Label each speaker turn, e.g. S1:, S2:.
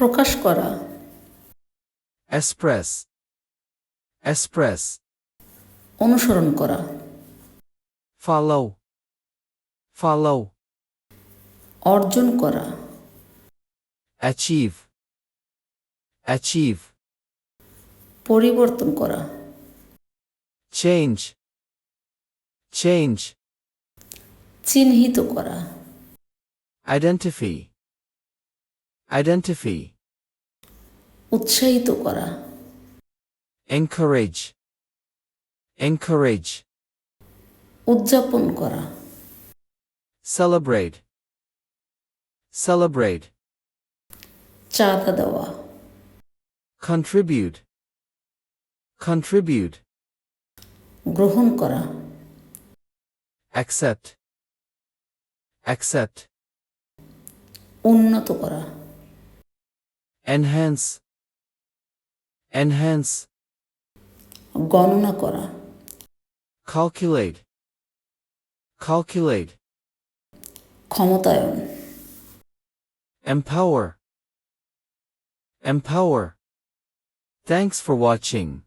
S1: প্রকাশ করা।
S2: এসপ্রেস এসপ্রেস
S1: অনুসরণ করা।
S2: ফলো ফলো
S1: অর্জন করা।
S2: অ্যাচিভ অ্যাচিভ
S1: পরিবর্তন করা।
S2: চেঞ্জ চেঞ্জ
S1: চিহ্নিত করা।
S2: আইডেন্টিফাই identify,
S1: উৎসাহিত করা
S2: encourage, encourage,
S1: উদযাপন করা
S2: celebrate, celebrate,
S1: চাঁদা দেওয়া
S2: contribute, contribute,
S1: গ্রহণ করা
S2: accept, accept,
S1: উন্নত করা
S2: enhance, enhance,
S1: গণনা করা
S2: calculate, calculate,
S1: ক্ষমতায়ন
S2: empower, empower. Thanks for watching.